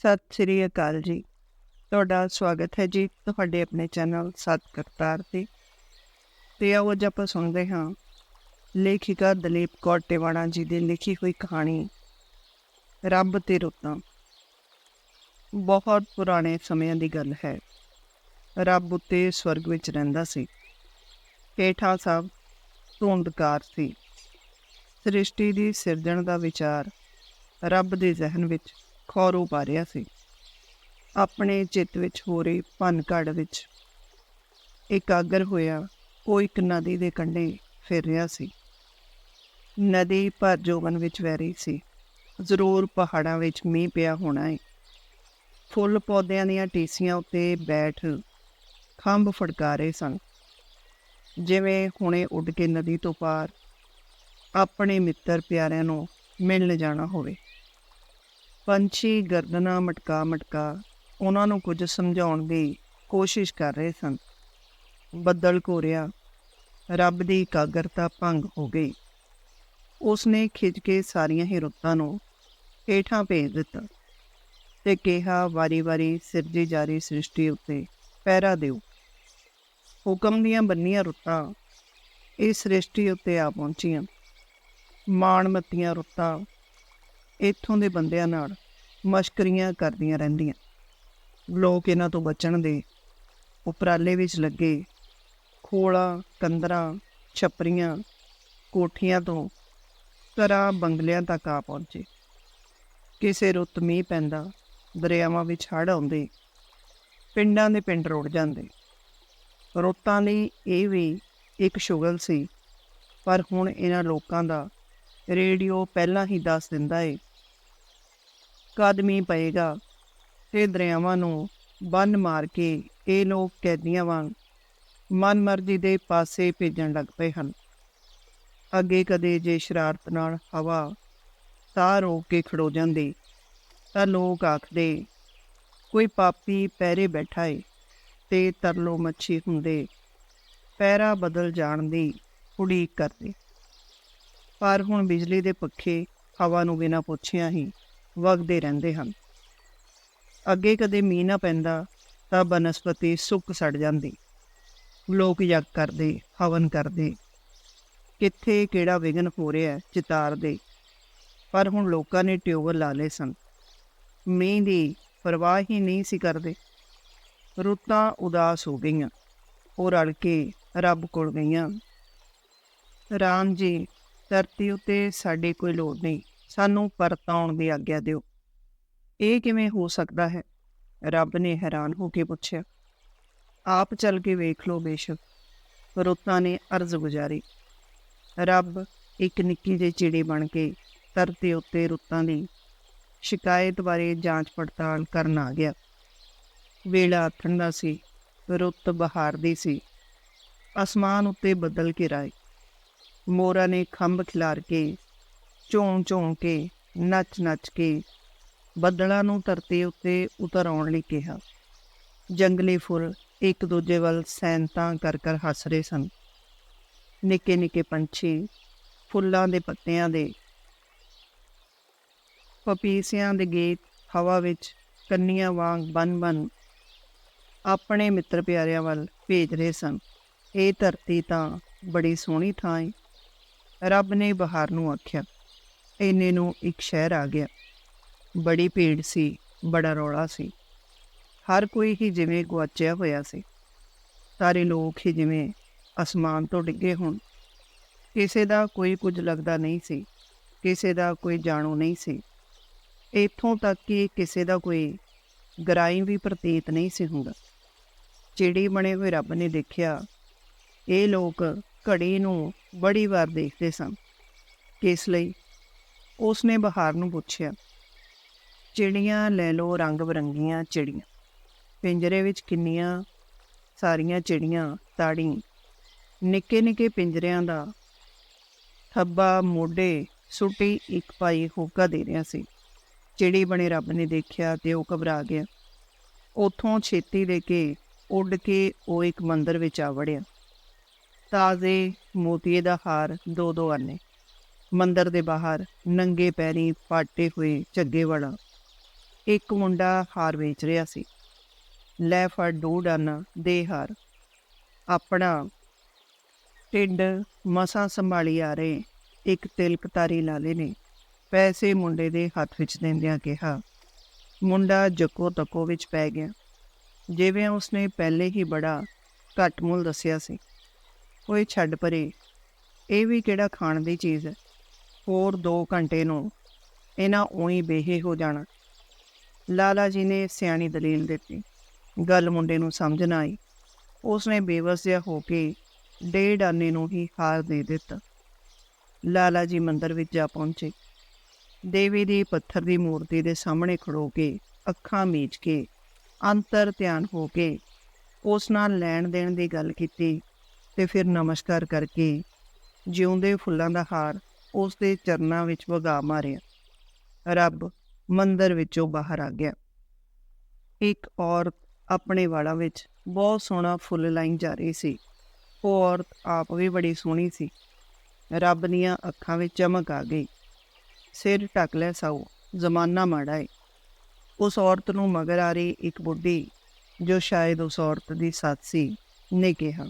ਸਤਿ ਸ੍ਰੀ ਅਕਾਲ ਜੀ। ਤੁਹਾਡਾ ਸਵਾਗਤ ਹੈ ਜੀ ਤੁਹਾਡੇ ਆਪਣੇ ਚੈਨਲ ਸਤ ਕਰਤਾਰ ਤੇ। ਤੇ ਆਓ ਅੱਜ ਆਪਾਂ ਸੁਣਦੇ ਹਾਂ ਲੇਖਿਕਾ ਦਲੀਪ ਕੌਰ ਟਿਵਾਣਾ ਜੀ ਦੀ ਲਿਖੀ ਹੋਈ ਕਹਾਣੀ, ਰੱਬ ਤੇ ਰੁੱਤਾਂ। ਬਹੁਤ ਪੁਰਾਣੇ ਸਮਿਆਂ ਦੀ ਗੱਲ ਹੈ। ਰੱਬ ਉੱਤੇ ਸਵਰਗ ਵਿੱਚ ਰਹਿੰਦਾ ਸੀ। ਹੇਠਾਂ ਸਭ ਧੁੰਦਕਾਰ ਸੀ। ਸ੍ਰਿਸ਼ਟੀ ਦੀ ਸਿਰਜਣ ਦਾ ਵਿਚਾਰ ਰੱਬ ਦੇ ਜ਼ਿਹਨ ਵਿੱਚ ਖੌਰੂ ਪਾ ਰਿਹਾ ਸੀ। ਆਪਣੇ ਚਿੱਤ ਵਿੱਚ ਹੋ ਰਹੀ ਭੰਨ ਘੜ ਵਿੱਚ ਇਕਾਗਰ ਹੋਇਆ ਉਹ ਇੱਕ ਨਦੀ ਦੇ ਕੰਢੇ ਫਿਰ ਰਿਹਾ ਸੀ। ਨਦੀ ਭਰ ਜੋਬਨ ਵਿੱਚ ਵਹਿ ਰਹੀ ਸੀ। ਜ਼ਰੂਰ ਪਹਾੜਾਂ ਵਿੱਚ ਮੀਂਹ ਪਿਆ ਹੋਣਾ ਹੈ ਫੁੱਲ ਪੌਦਿਆਂ ਦੀਆਂ ਟੀਸੀਆਂ ਉੱਤੇ ਬੈਠ ਖੰਭ ਫੜਕਾ ਰਹੇ ਸਨ। ਜਿਵੇਂ ਹੁਣੇ ਉੱਡ ਕੇ ਨਦੀ ਤੋਂ ਪਾਰ ਆਪਣੇ ਮਿੱਤਰ ਪਿਆਰਿਆਂ ਨੂੰ ਮਿਲਣ ਜਾਣਾ ਹੋਵੇ। ਪੰਛੀ, ਗਰਦਨਾ, ਮਟਕਾ ਮਟਕਾ, ਉਹਨਾਂ ਨੂੰ ਕੁਝ ਸਮਝਾਉਣ ਦੀ ਕੋਸ਼ਿਸ਼ ਕਰ ਰਹੇ ਸਨ। ਬੱਦਲ ਘੋਰਿਆ, ਰੱਬ ਦੀ ਇਕਾਗਰਤਾ ਭੰਗ ਹੋ ਗਈ। ਉਸਨੇ ਖਿੱਚ ਕੇ ਸਾਰੀਆਂ ਹੀ ਰੁੱਤਾਂ ਨੂੰ ਹੇਠਾਂ ਭੇਜ ਦਿੱਤਾ ਤੇ ਕਿਹਾ ਵਾਰੀ-ਵਾਰੀ ਸਿਰਜੀ ਜਾ ਰਹੀ ਸ੍ਰਿਸ਼ਟੀ ਉੱਤੇ ਪਹਿਰਾ ਦਿਓ। ਹੁਕਮ ਦੀਆਂ ਬੰਨੀਆਂ ਰੁੱਤਾਂ ਇਸ ਸ੍ਰਿਸ਼ਟੀ ਉੱਤੇ ਆ ਪਹੁੰਚੀਆਂ। ਮਾਣਮੱਤੀਆਂ ਰੁੱਤਾਂ ਇੱਥੋਂ ਦੇ ਬੰਦਿਆਂ ਨਾਲ ਮਸ਼ਕਰੀਆਂ ਕਰਦੀਆਂ ਰਹਿੰਦੀਆਂ। ਲੋਕ ਇਹਨਾਂ ਤੋਂ ਬਚਣ ਦੇ ਉਪਰਾਲੇ ਵਿੱਚ ਲੱਗੇ। ਖੋਲਾ ਕੰਦਰਾਂ ਛਪਰੀਆਂ, ਕੋਠੀਆਂ ਤੋਂ ਘਰਾਂ ਬੰਗਲਿਆਂ ਤੱਕ ਆ ਪਹੁੰਚੇ। ਕਿਸੇ ਰੁੱਤ ਮੀਂਹ ਪੈਂਦਾ, ਦਰਿਆਵਾਂ ਵਿੱਚ ਹੜ੍ਹ ਆਉਂਦੇ, ਪਿੰਡਾਂ ਦੇ ਪਿੰਡ ਰੁੜ ਜਾਂਦੇ। ਰੁੱਤਾਂ ਲਈ ਇਹ ਵੀ ਇੱਕ ਸ਼ੁਗਲ ਸੀ, ਪਰ ਹੁਣ ਇਹਨਾਂ ਲੋਕਾਂ ਦਾ ਰੇਡੀਓ ਪਹਿਲਾਂ ਹੀ ਦੱਸ ਦਿੰਦਾ ਏ ਕਦ ਮੀਂਹ ਪਏਗਾ ਤੇ ਦਰਿਆਵਾਂ ਨੂੰ ਬੰਨ ਮਾਰ ਕੇ ਇਹ ਲੋਕ ਕੈਦੀਆਂ ਵਾਂਗ ਮਨਮਰਜ਼ੀ ਦੇ ਪਾਸੇ ਭੇਜਣ ਲੱਗ ਪਏ ਹਨ। ਅੱਗੇ ਕਦੇ ਜੇ ਸ਼ਰਾਰਤ ਨਾਲ ਹਵਾ ਸਾਹ ਰੋਕ ਕੇ ਖੜੋ ਜਾਂਦੀ, ਤਾਂ ਲੋਕ ਆਖਦੇ, ਕੋਈ ਪਾਪੀ ਪੈਰੇ ਬੈਠਾ ਏ ਤੇ ਤਰਲੋ ਮੱਛੀ ਹੁੰਦੇ, ਪੈਰਾ ਬਦਲ ਜਾਣ ਦੀ ਉਡੀਕ ਕਰਦੇ। ਪਰ ਹੁਣ ਬਿਜਲੀ ਦੇ ਪੱਖੇ ਹਵਾ ਨੂੰ ਬਿਨਾਂ ਪੁੱਛਿਆ ਹੀ ਵਗਦੇ ਰਹਿੰਦੇ ਹਨ। ਅੱਗੇ ਕਦੇ ਮੀਂਹ ਨਾ ਪੈਂਦਾ ਤਾਂ ਬਨਸਪਤੀ ਸੁੱਕ ਸੜ ਜਾਂਦੀ। ਲੋਕ ਯੱਗ ਕਰਦੇ, ਹਵਨ ਕਰਦੇ। ਕਿੱਥੇ ਕਿਹੜਾ ਵਿਗਨ ਹੋ ਰਿਹਾ, ਚਿਤਾਰਦੇ। ਪਰ ਹੁਣ ਲੋਕਾਂ ਨੇ ਟਿਊਬਲ ਲਾ ਲਏ ਸਨ। ਮੀਂਹ ਦੀ ਪਰਵਾਹ ਹੀ ਨਹੀਂ ਸੀ ਕਰਦੇ। ਰੁੱਤਾਂ ਉਦਾਸ ਹੋ ਗਈਆਂ। ਉਹ ਰਲ ਕੇ ਰੱਬ ਕੋਲ ਗਈਆਂ। ਰਾਮ ਜੀ, ਧਰਤੀ ਉੱਤੇ ਸਾਡੀ ਕੋਈ ਲੋੜ ਨਹੀਂ। ਸਾਨੂੰ ਪਰਤ ਆਉਣ ਦੀ ਆਗਿਆ ਦਿਓ। ਇਹ ਕਿਵੇਂ ਹੋ ਸਕਦਾ ਹੈ? ਰੱਬ ਨੇ ਹੈਰਾਨ ਹੋ ਕੇ ਪੁੱਛਿਆ। ਆਪ ਚੱਲ ਕੇ ਵੇਖ ਲਓ ਬੇਸ਼ੱਕ, ਰੁੱਤਾਂ ਨੇ ਅਰਜ਼ ਗੁਜ਼ਾਰੀ। ਰੱਬ ਇੱਕ ਨਿੱਕੀ ਜਿਹੀ ਚਿੜੀ ਬਣ ਕੇ ਧਰਤੀ ਉੱਤੇ ਰੁੱਤਾਂ ਦੀ ਸ਼ਿਕਾਇਤ ਬਾਰੇ ਜਾਂਚ ਪੜਤਾਲ ਕਰਨ ਆ ਗਿਆ। ਵੇਲਾ ਠੰਡਾ ਸੀ, ਰੁੱਤ ਬਹਾਰ ਦੀ ਸੀ। ਅਸਮਾਨ ਉੱਤੇ ਬੱਦਲ ਘਿਰਾਏ ਮੋਰਾ ਨੇ ਖੰਭ ਖਿਲਾਰ ਕੇ ਝੋਂ ਝੋਂ ਕੇ ਨੱਚ ਨੱਚ ਕੇ ਬੱਦਲਾਂ ਨੂੰ ਧਰਤੀ ਉੱਤੇ ਉਤਰ ਆਉਣ ਲਈ ਕਿਹਾ। ਜੰਗਲੀ ਫੁੱਲ ਇੱਕ ਦੂਜੇ ਵੱਲ ਸੈਂਤਾਂ ਕਰ ਕਰ ਹੱਸ ਰਹੇ ਸਨ। ਨਿੱਕੇ ਨਿੱਕੇ ਪੰਛੀ, ਫੁੱਲਾਂ ਦੇ ਪੱਤਿਆਂ ਦੇ, ਪਪੀਸਿਆਂ ਦੇ ਗੀਤ, ਹਵਾ ਵਿੱਚ ਕੰਨੀਆਂ ਵਾਂਗ ਬਨ ਬਨ ਆਪਣੇ ਮਿੱਤਰ ਪਿਆਰਿਆਂ ਵੱਲ ਭੇਜ ਰਹੇ ਸਨ। ਇਹ ਧਰਤੀ ਤਾਂ ਬੜੀ ਸੋਹਣੀ ਥਾਂ ਹੈ ਰੱਬ ਨੇ ਬਹਾਰ ਨੂੰ ਆਖਿਆ ਇੰਨੇ ਨੂੰ ਇੱਕ ਸ਼ਹਿਰ ਆ ਗਿਆ। ਬੜੀ ਭੀੜ ਸੀ, ਬੜਾ ਰੌਲਾ ਸੀ। ਹਰ ਕੋਈ ਹੀ ਜਿਵੇਂ ਗੁਆਚਿਆ ਹੋਇਆ ਸੀ। ਸਾਰੇ ਲੋਕ ਹੀ ਜਿਵੇਂ ਅਸਮਾਨ ਤੋਂ ਡਿੱਗੇ ਹੋਣ। ਕਿਸੇ ਦਾ ਕੋਈ ਕੁਝ ਲੱਗਦਾ ਨਹੀਂ ਸੀ, ਕਿਸੇ ਦਾ ਕੋਈ ਜਾਣੂ ਨਹੀਂ ਸੀ। ਇੱਥੋਂ ਤੱਕ ਕਿ ਕਿਸੇ ਦਾ ਕੋਈ ਗਰਾਈ ਵੀ ਪ੍ਰਤੀਤ ਨਹੀਂ ਸੀ ਹੁੰਦਾ। ਚਿੜੀ ਬਣੇ ਹੋਏ ਰੱਬ ਨੇ ਦੇਖਿਆ, ਇਹ ਲੋਕ ਘੜੀ ਨੂੰ ਬੜੀ ਵਾਰ ਦੇਖਦੇ ਸਨ। ਇਸ ਲਈ? ਉਸਨੇ ਬਹਾਰ ਨੂੰ ਪੁੱਛਿਆ, ਚਿੜੀਆਂ ਲੈ ਲੋ ਰੰਗ ਬਰੰਗੀਆਂ ਚਿੜੀਆਂ। ਪਿੰਜਰੇ ਵਿੱਚ ਕਿੰਨੀਆਂ ਸਾਰੀਆਂ ਚਿੜੀਆਂ, ਤਾੜੀ, ਨਿੱਕੇ ਨਿੱਕੇ ਪਿੰਜਰਿਆਂ ਦਾ ਥੱਬਾ, ਮੋਢੇ ਸੁੱਟੀ ਇੱਕ ਪਾਈ ਹੋਕਾ ਦੇ ਰਿਹਾ ਸੀ। ਚਿੜੀ ਬਣੇ ਰੱਬ ਨੇ ਦੇਖਿਆ ਤੇ ਉਹ ਘਬਰਾ ਗਿਆ। ਉਥੋਂ ਛੇਤੀ ਦੇ ਕੇ ਉੱਡ ਕੇ ਉਹ ਇੱਕ ਮੰਦਰ ਵਿੱਚ ਆ ਵੜਿਆ। ਤਾਜ਼ੇ ਮੋਤੀਏ ਦਾ ਹਾਰ ਦੋ ਦੋ ਆਨੇ। ਮੰਦਰ ਦੇ ਬਾਹਰ ਨੰਗੇ ਪੈਰੀ ਪਾਟੇ ਹੋਏ ਝੱਗੇ ਵਾਲਾ। ਇੱਕ ਮੁੰਡਾ ਹਾਰ ਵੇਚ ਰਿਹਾ ਸੀ। ਲੈ ਫੜ ਦੋ ਡਾਨਾ, ਦੇ ਹਾਰ। ਆਪਣਾ ਢਿੱਡ ਮਸਾਂ ਸੰਭਾਲੀ ਆ ਰਹੇ ਇੱਕ ਤਿਲਕਤਾਰੀ ਲਾਲੇ ਨੇ ਪੈਸੇ ਮੁੰਡੇ ਦੇ ਹੱਥ ਵਿੱਚ ਦਿੰਦਿਆਂ ਕਿਹਾ, ਮੁੰਡਾ ਜੱਕੋ ਤੱਕੋ ਵਿੱਚ ਪੈ ਗਿਆ। ਜਿਵੇਂ ਉਸਨੇ ਪਹਿਲੇ ਹੀ ਬੜਾ ਘੱਟ ਮੁੱਲ ਦੱਸਿਆ ਸੀ। ਓਏ ਛੱਡ ਪਰੇ, ਇਹ ਵੀ ਕਿਹੜਾ ਖਾਣ ਦੀ ਚੀਜ਼ ਹੈ? ਹੋਰ 2 ਘੰਟੇ ਨੂੰ ਇਹਨਾਂ ਉਹੀ ਬੇਹੇ ਹੋ ਜਾਣਾ। ਲਾਲਾ ਜੀ ਨੇ ਸਿਆਣੀ ਦਲੀਲ ਦਿੱਤੀ। ਗੱਲ ਮੁੰਡੇ ਨੂੰ ਸਮਝ ਨਾ ਆਈ। ਉਸਨੇ ਬੇਵਸ ਜਿਹਾ ਹੋ ਕੇ ਡੇਢ ਆਨੇ ਨੂੰ ਹੀ ਹਾਰ ਦੇ ਦਿੱਤਾ। ਲਾਲਾ ਜੀ ਮੰਦਰ ਵਿੱਚ ਜਾ ਪਹੁੰਚੇ। ਦੇਵੀ ਦੀ ਪੱਥਰ ਦੀ ਮੂਰਤੀ ਦੇ ਸਾਹਮਣੇ ਖੜੋ ਕੇ ਅੱਖਾਂ ਮੀਚ ਕੇ ਅੰਤਰ ਧਿਆਨ ਹੋ ਕੇ ਉਸ ਨਾਲ ਲੈਣ ਦੇਣ ਦੀ ਗੱਲ ਕੀਤੀ ਤੇ ਫਿਰ ਨਮਸਕਾਰ ਕਰਕੇ ਜਿਉਂਦੇ ਫੁੱਲਾਂ ਦਾ ਹਾਰ ਉਸ ਦੇ ਚਰਨਾਂ ਵਿੱਚ ਵਗਾ ਮਾਰਿਆ। ਰੱਬ ਮੰਦਰ ਵਿੱਚੋਂ ਬਾਹਰ ਆ ਗਿਆ। ਇੱਕ ਔਰਤ ਆਪਣੇ ਵਾਲਾਂ ਵਿੱਚ ਬਹੁਤ ਸੋਹਣਾ ਫੁੱਲ ਲਾਈ ਜਾ ਰਹੀ ਸੀ। ਉਹ ਔਰਤ ਆਪ ਵੀ ਬੜੀ ਸੋਹਣੀ ਸੀ। ਰੱਬ ਦੀਆਂ ਅੱਖਾਂ ਵਿੱਚ ਚਮਕ ਆ ਗਈ। ਸਿਰ ਢੱਕ ਲੈ ਸਾਉ ਜ਼ਮਾਨਾ ਮਾੜਾ ਏ। ਉਸ ਔਰਤ ਨੂੰ ਮਗਰ ਆ ਰਹੀ ਇੱਕ ਬੁੱਢੀ, ਜੋ ਸ਼ਾਇਦ ਉਸ ਔਰਤ ਦੀ ਸੱਸ ਸੀ, ਨੇ ਕਿਹਾ।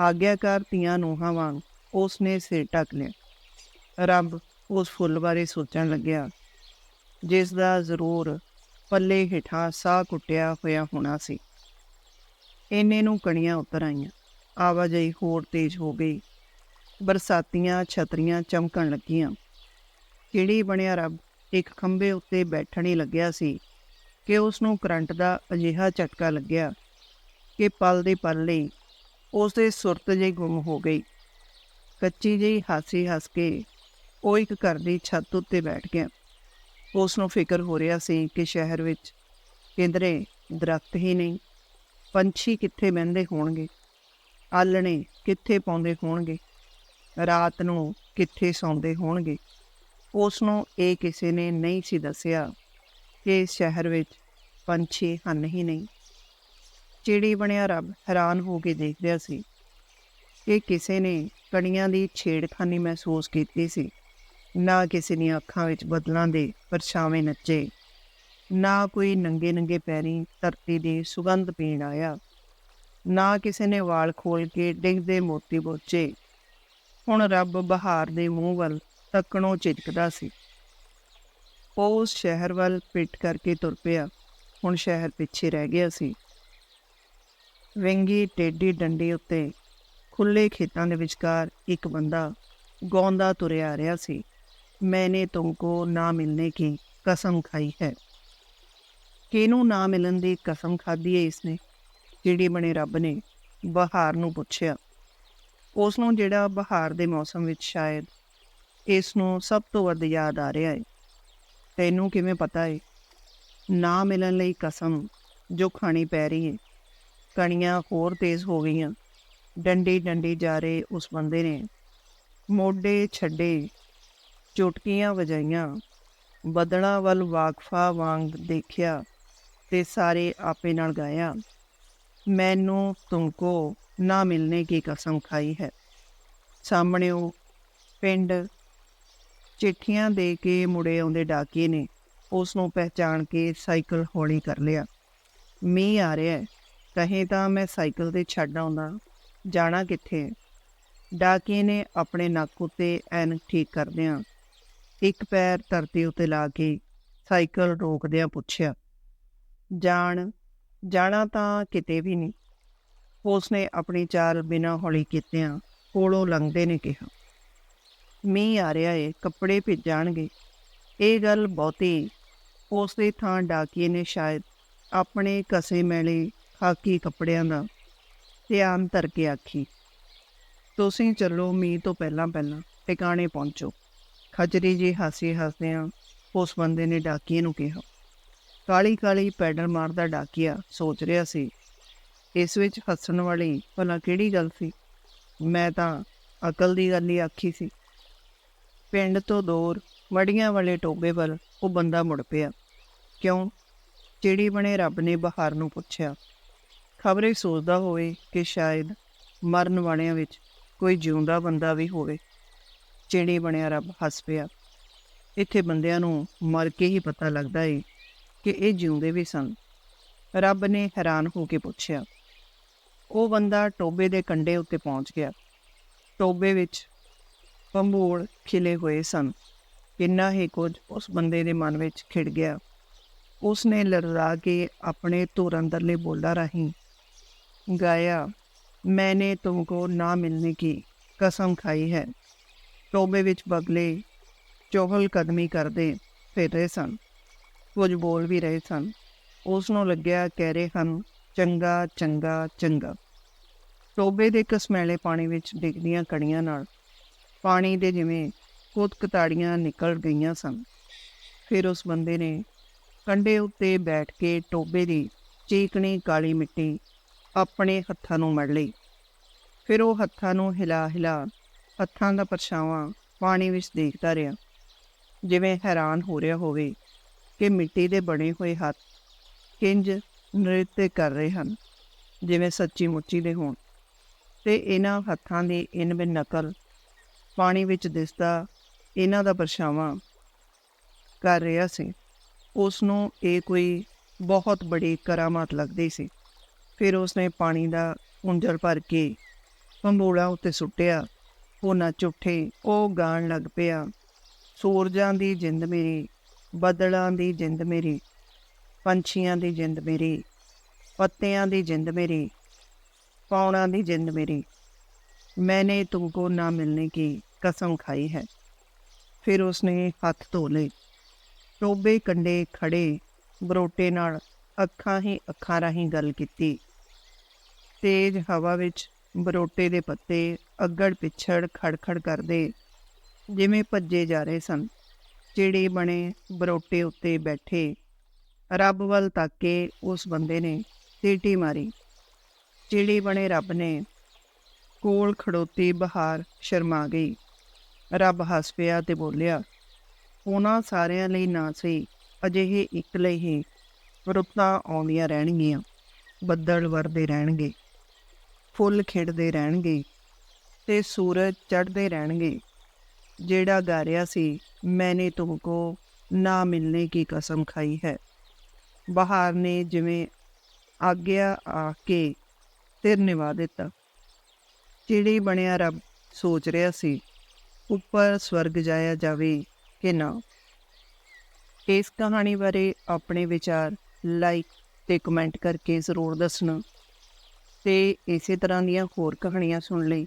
ਆਗਿਆਕਾਰ ਧੀਆਂ ਨੂੰਹਾਂ ਵਾਂਗ ਉਸ ਨੇ ਸਿਰ ਢੱਕ ਲਿਆ। ਰੱਬ ਉਸ ਫੁੱਲ ਬਾਰੇ ਸੋਚਣ ਲੱਗਿਆ, ਜਿਸ ਦਾ ਜ਼ਰੂਰ ਪੱਲੇ ਹੇਠਾਂ ਸਾਹ ਕੁੱਟਿਆ ਹੋਇਆ ਹੋਣਾ ਸੀ। ਇੰਨੇ ਨੂੰ ਕਣੀਆਂ ਉਤਰ ਆਈਆਂ, ਆਵਾਜਾਈ ਹੋਰ ਤੇਜ਼ ਹੋ ਗਈ। ਬਰਸਾਤੀਆਂ, ਛਤਰੀਆਂ ਚਮਕਣ ਲੱਗੀਆਂ। ਕਿਹੜੀ ਬਣਿਆ ਰੱਬ, ਇੱਕ ਖੰਭੇ ਉੱਤੇ ਬੈਠਣ ਹੀ ਲੱਗਿਆ ਸੀ ਕਿ ਉਸ ਨੂੰ ਕਰੰਟ ਦਾ ਅਜਿਹਾ ਝਟਕਾ ਲੱਗਿਆ ਕਿ ਪਲ ਦੇ ਪਲ ਲਈ ਉਸ ਦੇ ਸੁਰਤ ਜਿਹੀ ਗੁੰਮ ਹੋ ਗਈ। ਕੱਚੀ ਜਿਹੀ ਹਾਸੀ ਹੱਸ ਕੇ ਉਹ ਇੱਕ ਘਰ ਦੀ ਛੱਤ ਉੱਤੇ ਬੈਠ ਗਿਆ। ਉਸ ਨੂੰ ਫਿਕਰ ਹੋ ਰਿਹਾ ਸੀ ਕਿ ਸ਼ਹਿਰ ਵਿੱਚ ਕਿੰਦਰੇ ਦਰਖਤ ਹੀ ਨਹੀਂ, ਪੰਛੀ ਕਿੱਥੇ ਬਹਿੰਦੇ ਹੋਣਗੇ ਆਲਣੇ ਕਿੱਥੇ ਪਾਉਂਦੇ ਹੋਣਗੇ, ਰਾਤ ਨੂੰ ਕਿੱਥੇ ਸੌਂਦੇ ਹੋਣਗੇ। ਉਸ ਨੂੰ ਇਹ ਕਿਸੇ ਨੇ ਨਹੀਂ ਸੀ ਦੱਸਿਆ ਕਿ ਸ਼ਹਿਰ ਵਿੱਚ ਪੰਛੀ ਹਨ ਹੀ ਨਹੀਂ। ਚਿੜੀ ਬਣਿਆ ਰੱਬ ਹੈਰਾਨ ਹੋ ਕੇ ਦੇਖ ਰਿਹਾ ਸੀ ਕਿ ਕਿਸੇ ਨੇ ਕਣੀਆਂ ਦੀ ਛੇੜਖਾਨੀ ਮਹਿਸੂਸ ਕੀਤੀ ਸੀ। ਨਾ ਕਿਸੇ ਦੀਆਂ ਅੱਖਾਂ ਵਿੱਚ ਬਦਲਾਂ ਦੇ ਪਰਛਾਵੇਂ ਨੱਚੇ, ਨਾ ਕੋਈ ਨੰਗੇ ਨੰਗੇ ਪੈਰੀ ਧਰਤੀ ਦੀ ਸੁਗੰਧ ਪੀਣ ਆਇਆ, ਨਾ ਕਿਸੇ ਨੇ ਵਾਲ ਖੋਲ ਕੇ ਡਿੱਗਦੇ ਮੋਤੀ ਬੋਚੇ ਹੁਣ ਰੱਬ ਬਹਾਰ ਦੇ ਮੂੰਹ ਵੱਲ ਤੱਕਣੋਂ ਝਿਜਕਦਾ ਸੀ। ਉਹ ਉਸ ਸ਼ਹਿਰ ਵੱਲ ਪਿੱਟ ਕਰਕੇ ਤੁਰ ਪਿਆ, ਹੁਣ ਸ਼ਹਿਰ ਪਿੱਛੇ ਰਹਿ ਗਿਆ ਸੀ। ਵਿੰਗੀ ਟੇਡੀ ਡੰਡੇ ਉੱਤੇ ਖੁੱਲੇ ਖੇਤਾਂ ਦੇ ਵਿਚਕਾਰ ਇੱਕ ਬੰਦਾ ਗਾਉਂਦਾ ਤੁਰਿਆ ਆ ਰਿਹਾ ਸੀ। ਮੈਨੇ ਤੁਮਕੋ ਨਾ ਮਿਲਨੇ ਕੀ ਕਸਮ ਖਾਈ ਹੈ ਕਿਹਨੂੰ ਨਾ ਮਿਲਣ ਦੀ ਕਸਮ ਖਾਧੀ ਹੈ ਇਸਨੇ ਜਿਹੜੀ ਬਣੇ ਰੱਬ ਨੇ ਬਹਾਰ ਨੂੰ ਪੁੱਛਿਆ ਉਸ ਨੂੰ ਜਿਹੜਾ ਬਹਾਰ ਦੇ ਮੌਸਮ ਵਿੱਚ ਸ਼ਾਇਦ ਇਸ ਨੂੰ ਸਭ ਤੋਂ ਵੱਧ ਯਾਦ ਆ ਰਿਹਾ ਹੈ ਤੈਨੂੰ ਕਿਵੇਂ ਪਤਾ ਹੈ ਨਾ ਮਿਲਣ ਲਈ ਕਸਮ ਜੋ ਖਾਣੀ ਪੈ ਰਹੀ ਹੈ ਕਣੀਆਂ ਹੋਰ ਤੇਜ਼ ਹੋ ਗਈਆਂ ਡੰਡੀ ਡੰਡੇ ਜਾ ਰਹੇ ਉਸ ਬੰਦੇ ਨੇ ਮੋਢੇ ਛੱਡੇ ਚੁਟਕੀਆਂ ਵਜਾਈਆਂ। ਬਦਲਾਂ ਵੱਲ ਵਾਕਫਾ ਵਾਂਗ ਦੇਖਿਆ ਤੇ ਸਾਰੇ ਆਪੇ ਨਾਲ ਗਾਇਆ, ਮੈਨੂੰ ਤੁਮਕੋ ਨਾ ਮਿਲਨੇ ਕੀ ਕਸਮ ਖਾਈ ਹੈ। ਸਾਹਮਣੇ ਉਹ ਪਿੰਡ ਚਿੱਠੀਆਂ ਦੇ ਕੇ ਮੁੜੇ ਆਉਂਦੇ ਡਾਕੀਏ ਨੇ ਉਸ ਨੂੰ ਪਹਿਚਾਣ ਕੇ ਸਾਈਕਲ ਹੌਲੀ ਕਰ ਲਿਆ। ਮੀਂਹ ਆ ਰਿਹਾ ਹੈ, ਕਹੇ ਤਾਂ ਮੈਂ ਸਾਈਕਲ ਤੇ ਛੱਡ ਆਉਂਦਾ, ਜਾਣਾ ਕਿੱਥੇ? ਡਾਕੀਏ ਨੇ ਆਪਣੇ ਨੱਕ ਉੱਤੇ ਐਨਕ ਠੀਕ ਕਰਦਿਆਂ ਇੱਕ ਪੈਰ ਧਰਤੀ ਉੱਤੇ ਲਾ ਕੇ ਸਾਈਕਲ ਰੋਕਦਿਆਂ ਪੁੱਛਿਆ ਜਾਣ ਜਾਣਾ ਤਾਂ ਕਿਤੇ ਵੀ ਨਹੀਂ। ਉਸਨੇ ਆਪਣੀ ਚਾਲ ਬਿਨਾਂ ਹੌਲੀ ਕੀਤਿਆਂ ਕੋਲੋਂ ਲੰਘਦੇ ਨੇ ਕਿਹਾ, ਮੀਂਹ ਆ ਰਿਹਾ ਏ, ਕੱਪੜੇ ਭਿੱਜ ਜਾਣਗੇ ਇਹ ਗੱਲ ਬਹੁਤੀ ਉਸ ਦੇ ਥਾਂ ਡਾਕੀਏ ਨੇ ਸ਼ਾਇਦ ਆਪਣੇ ਕਸੇ ਮੈਲੇ ਖਾਕੀ ਕੱਪੜਿਆਂ ਦਾ ਧਿਆਨ ਧਰ ਕੇ ਆਖੀ, ਤੁਸੀਂ ਚੱਲੋ ਮੀਂਹ ਤੋਂ ਪਹਿਲਾਂ ਪਹਿਲਾਂ ਟਿਕਾਣੇ ਪਹੁੰਚੋ। ਖਜਰੀ ਜੀ ਹਾਸੀ ਹੱਸਦਿਆਂ ਉਸ ਬੰਦੇ ਨੇ ਡਾਕੀਏ ਨੂੰ ਕਿਹਾ। ਕਾਲੀ ਕਾਲੀ ਪੈਡਲ ਮਾਰਦਾ ਡਾਕੀਆ ਸੋਚ ਰਿਹਾ ਸੀ, ਇਸ ਵਿੱਚ ਹੱਸਣ ਵਾਲੀ ਭਲਾ ਕਿਹੜੀ ਗੱਲ ਸੀ? ਮੈਂ ਤਾਂ ਅਕਲ ਦੀ ਗੱਲ ਹੀ ਆਖੀ ਸੀ। ਪਿੰਡ ਤੋਂ ਦੂਰ ਵੜੀਆਂ ਵਾਲੇ ਟੋਬੇ ਵੱਲ ਉਹ ਬੰਦਾ ਮੁੜ ਪਿਆ। ਕਿਉਂ? ਚਿੜੀ ਬਣੇ ਰੱਬ ਨੇ ਬਹਾਰ ਨੂੰ ਪੁੱਛਿਆ। ਖਬਰੇ ਸੋਚਦਾ ਹੋਵੇ ਕਿ ਸ਼ਾਇਦ ਮਰਨ ਵਾਲਿਆਂ ਵਿੱਚ ਕੋਈ ਜਿਉਂਦਾ ਬੰਦਾ ਵੀ ਹੋਵੇ। ਚੇੜੇ ਬਣਿਆ ਰੱਬ ਹੱਸ ਪਿਆ। ਇੱਥੇ ਬੰਦਿਆਂ ਨੂੰ ਮਰ ਕੇ ਹੀ ਪਤਾ ਲੱਗਦਾ ਏ ਕਿ ਇਹ ਜਿਉਂਦੇ ਵੀ ਸਨ। ਰੱਬ ਨੇ ਹੈਰਾਨ ਹੋ ਕੇ ਪੁੱਛਿਆ। ਉਹ ਬੰਦਾ ਟੋਬੇ ਦੇ ਕੰਡੇ ਉੱਤੇ ਪਹੁੰਚ ਗਿਆ। ਟੋਬੇ ਵਿੱਚ ਪੰਬੂੜ ਖਿਲੇ ਹੋਏ ਸਨ। ਕਿੰਨਾ ਹੀ ਕੁਝ ਉਸ ਬੰਦੇ ਦੇ ਮਨ ਵਿੱਚ ਖਿੜ ਗਿਆ। ਉਸ ਨੇ ਲਰਜ਼ਾ ਕੇ ਆਪਣੇ ਧੁਰ ਅੰਦਰਲੇ ਬੋਲਾ ਰਹੀ ਗਾਇਆ, ਮੈਨੇ ਤੁਮਕੋ ਨਾ ਮਿਲਨੇ ਕੀ ਕਸਮ ਖਾਈ ਹੈ। ਟੋਬੇ ਵਿੱਚ ਬਗਲੇ ਚੋਹਲ ਕਦਮੀ ਕਰਦੇ ਫਿਰ ਰਹੇ ਸਨ। ਕੁਝ ਬੋਲ ਵੀ ਰਹੇ ਸਨ। ਉਸ ਨੂੰ ਲੱਗਿਆ ਕਹਿ ਰਹੇ ਹਨ, ਚੰਗਾ ਚੰਗਾ ਚੰਗਾ। ਟੋਬੇ ਦੇ ਕਸਮੈਲੇ ਪਾਣੀ ਵਿੱਚ ਡਿੱਗਦੀਆਂ ਕਣੀਆਂ ਨਾਲ। ਪਾਣੀ ਦੇ ਜਿਵੇਂ ਕੁੱਤ-ਕਤਾੜੀਆਂ ਨਿਕਲ ਗਈਆਂ ਸਨ। ਫਿਰ ਉਸ ਬੰਦੇ ਨੇ ਕੰਡੇ ਉੱਤੇ ਬੈਠ ਕੇ ਟੋਬੇ ਦੀ ਚੀਕਣੀ ਕਾਲੀ ਮਿੱਟੀ ਆਪਣੇ ਹੱਥਾਂ ਨੂੰ ਮੜ ਲਈ। ਫਿਰ ਉਹ ਹੱਥਾਂ ਨੂੰ ਹਿਲਾ ਹਿਲਾ ਹੱਥਾਂ ਦਾ ਪਰਛਾਵਾਂ ਪਾਣੀ ਵਿੱਚ ਦੇਖਦਾ ਰਿਹਾ। ਜਿਵੇਂ ਹੈਰਾਨ ਹੋ ਰਿਹਾ ਹੋਵੇ ਕਿ ਮਿੱਟੀ ਦੇ ਬਣੇ ਹੋਏ ਹੱਥ ਕਿੰਜ ਨ੍ਰਿਤ ਕਰ ਰਹੇ ਹਨ, ਜਿਵੇਂ ਸੱਚੀ ਮੁੱਚੀ ਦੇ ਹੋਣ। ਤੇ ਇਹਨਾਂ ਹੱਥਾਂ ਦੀ ਇਨ ਬਿਨ ਨਕਲ, ਪਾਣੀ ਵਿੱਚ ਦਿਸਦਾ ਇਹਨਾਂ ਦਾ ਪਰਛਾਵਾਂ ਕਰ ਰਿਹਾ ਸੀ। ਉਸ ਨੂੰ ਇਹ ਕੋਈ ਬਹੁਤ ਬੜੀ ਕਰਾਮਾਤ ਲੱਗਦੀ ਸੀ। ਫਿਰ ਉਸਨੇ ਪਾਣੀ ਦਾ ਉਂਜਲ ਭਰ ਕੇ ਪੰਬੋਲਾ ਉੱਤੇ ਸੁੱਟਿਆ ਉਹ ਨੱਚ ਉੱਠੇ ਉਹ ਗਾਣ ਲੱਗ ਪਿਆ। ਸੂਰਜਾਂ ਦੀ ਜਿੰਦ ਮੇਰੀ, ਬਦਲਾਂ ਦੀ ਜਿੰਦ ਮੇਰੀ, ਪੰਛੀਆਂ ਦੀ ਜਿੰਦ ਮੇਰੀ, ਪੱਤਿਆਂ ਦੀ ਜਿੰਦ ਮੇਰੀ ਪੌਣਾਂ ਦੀ ਜਿੰਦ ਮੇਰੀ। ਮੈਨੇ ਤੁਮਕੋ ਨਾ ਮਿਲਨੇ ਕੀ ਕਸਮ ਖਾਈ ਹੈ। ਫਿਰ ਉਸਨੇ ਹੱਥ ਧੋ ਲਏ ਟੋਬੇ ਕੰਡੇ ਖੜੇ, ਬਰੋਟੇ ਨਾਲ ਅੱਖਾਂ ਹੀ ਅੱਖਾਂ ਰਾਹੀਂ ਗੱਲ ਕੀਤੀ। ਤੇਜ਼ ਹਵਾ ਵਿੱਚ ਬਰੋਟੇ ਦੇ ਪੱਤੇ ਅੱਗੜ ਪਿਛੜ ਖੜਖੜ ਕਰਦੇ ਜਿਵੇਂ ਭੱਜੇ ਜਾ ਰਹੇ ਸਨ। ਚਿੜੀ ਬਣੇ ਬਰੋਟੇ ਉੱਤੇ ਬੈਠੇ। ਰੱਬ ਵੱਲ ਤੱਕ ਕੇ ਉਸ ਬੰਦੇ ਨੇ ਸੀਟੀ ਮਾਰੀ। ਚਿੜੀ ਬਣੇ ਰੱਬ ਨੇ ਕੋਲ ਖੜੋਤੀ ਬਹਾਰ ਸ਼ਰਮਾ ਗਈ। ਰੱਬ ਹੱਸ ਪਿਆ ਤੇ ਬੋਲਿਆ, ਉਹਨਾਂ ਸਾਰਿਆਂ ਲਈ ਨਾ ਸੀ, ਅਜਿਹੇ ਇੱਕ ਲਈ ਹੀ ਰੁੱਤਾਂ ਆਉਂਦੀਆਂ ਰਹਿਣਗੀਆਂ, ਬੱਦਲ ਵਰਦੇ ਰਹਿਣਗੇ, ਫੁੱਲ ਖਿੜਦੇ ਰਹਿਣਗੇ ਤੇ ਸੂਰਜ ਚੜ੍ਹਦੇ ਰਹਿਣਗੇ। ਜਿਹੜਾ ਗਾ ਰਿਹਾ ਸੀ, ਮੈਨੇ ਤੁਮਕੋ ਨਾ ਮਿਲਨੇ ਕੀ ਕਸਮ ਖਾਈ ਹੈ? ਬਹਾਰ ਨੇ ਜਿਵੇਂ ਆਗਿਆ ਆ ਕੇ ਸਿਰ ਨਿਵਾ ਦਿੱਤਾ। ਚਿੜੀ ਬਣਿਆ ਰੱਬ ਸੋਚ ਰਿਹਾ ਸੀ, ਉੱਪਰ ਸਵਰਗ ਜਾਇਆ ਜਾਵੇ ਕਿ ਨਾ? ਇਸ ਕਹਾਣੀ ਬਾਰੇ ਆਪਣੇ ਵਿਚਾਰ ਲਾਈਕ ਤੇ ਕਮੈਂਟ ਕਰਕੇ ਜ਼ਰੂਰ ਦੱਸਣਾ। ਤੇ ਇਸੇ ਤਰ੍ਹਾਂ ਦੀਆਂ ਹੋਰ ਕਹਾਣੀਆਂ ਸੁਣ ਲਈ।